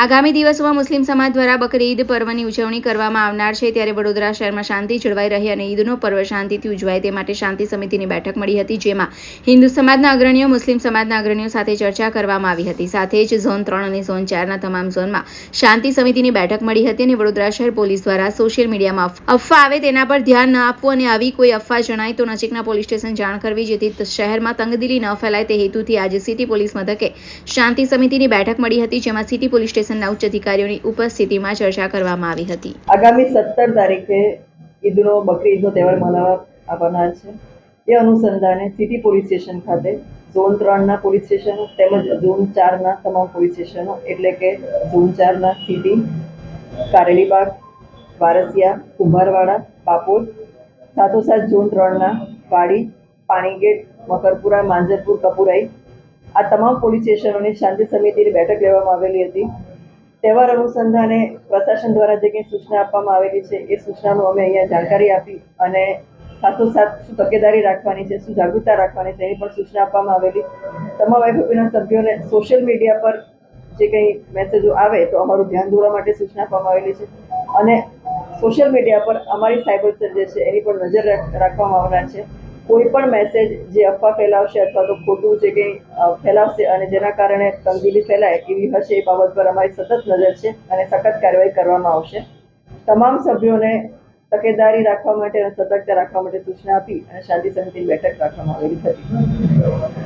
આગામી દિવસોમાં મુસ્લિમ સમાજ દ્વારા બકરી ઈદ પર્વની ઉજવણી કરવામાં આવનાર છે. ત્યારે વડોદરા શહેરમાં શાંતિ જળવાઈ રહે અને ઈદનો પર્વ શાંતિથી ઉજવાય. તે માટે શાંતિ સમિતિની બેઠક મળી હતી, જેમાં હિન્દુ સમાજના અગ્રણીઓ, મુસ્લિમ સમાજના અગ્રણીઓ સાથે ચર્ચા કરવામાં આવી હતી. સાથે જ ઝોન ત્રણ અને ઝોન ચારના તમામ ઝોનમાં શાંતિ સમિતિની બેઠક મળી હતી અને વડોદરા શહેર પોલીસ દ્વારા સોશિયલ મીડિયામાં અફવા આવે તેના પર ધ્યાન ન આપવું અને આવી કોઈ અફવા જણાય તો નજીકના પોલીસ સ્ટેશન જાણ કરવી, જેથી શહેરમાં તંગદિલી ન ફેલાય. તે હેતુથી આજે સિટી પોલીસ મથકે શાંતિ સમિતિની બેઠક મળી હતી, જેમાં સિટી પોલીસ સ્ટેશનના ઉચ્ચ અધિકારીઓની ઉપસ્થિતિમાં ચર્ચા કરવામાં આવી હતી. આગામી સત્તર તારીખે ઈદનો, બકરી ઈદનો તહેવાર મનાવવા આવનાર છે. એ અનુસંધાને સિટી પોલીસ સ્ટેશન ખાતે, ઝોન ત્રણના પોલીસ સ્ટેશનો તેમજ ઝોન ચારના તમામ પોલીસ સ્ટેશનો, એટલે કે ઝોન ચારના સિટી, કારેલીબાગ, વારસિયા, કુંભારવાડા પાપોદ સાથોસાથ ઝોન ત્રણના વાડી, પાણીગેટ, મકરપુરા, માંજરપુર, કપુરાઈ આ તમામ પોલીસ સ્ટેશનોની શાંતિ સમિતિની બેઠક લેવામાં આવેલી હતી. તહેવાર અનુસંધાને પ્રશાસન દ્વારા જે કંઈ સૂચના આપવામાં આવેલી છે, એ સૂચનાનું અમે અહીંયા જાણકારી આપી અને સાથોસાથ શું તકેદારી રાખવાની છે, શું જાગૃતતા રાખવાની છે, એની પણ સૂચના આપવામાં આવેલી. તમામ એફઓપીના સભ્યોને સોશિયલ મીડિયા પર જે કંઈ મેસેજો આવે, તો અમારું ધ્યાન દોરવા માટે સૂચના આપવામાં આવેલી છે. અને સોશિયલ મીડિયા પર અમારી સાયબર સેલ જે છે, એની પણ નજર રાખ- રાખવામાં આવનાર છે. કોઈ પણ મેસેજ જે અફવા ફેલાવશે અથવા તો ખોટું જે કંઈ ફેલાવશે અને જેના કારણે તંગદીલી ફેલાય એવી હશે એ બાબત પર અમારી સતત નજર છે અને સખત કાર્યવાહી કરવામાં આવશે. તમામ સભ્યોને તકેદારી રાખવા માટે અને સતર્કતા રાખવા માટે સૂચના આપી અને શાંતિ સમિતિની બેઠક રાખવામાં આવેલી હતી.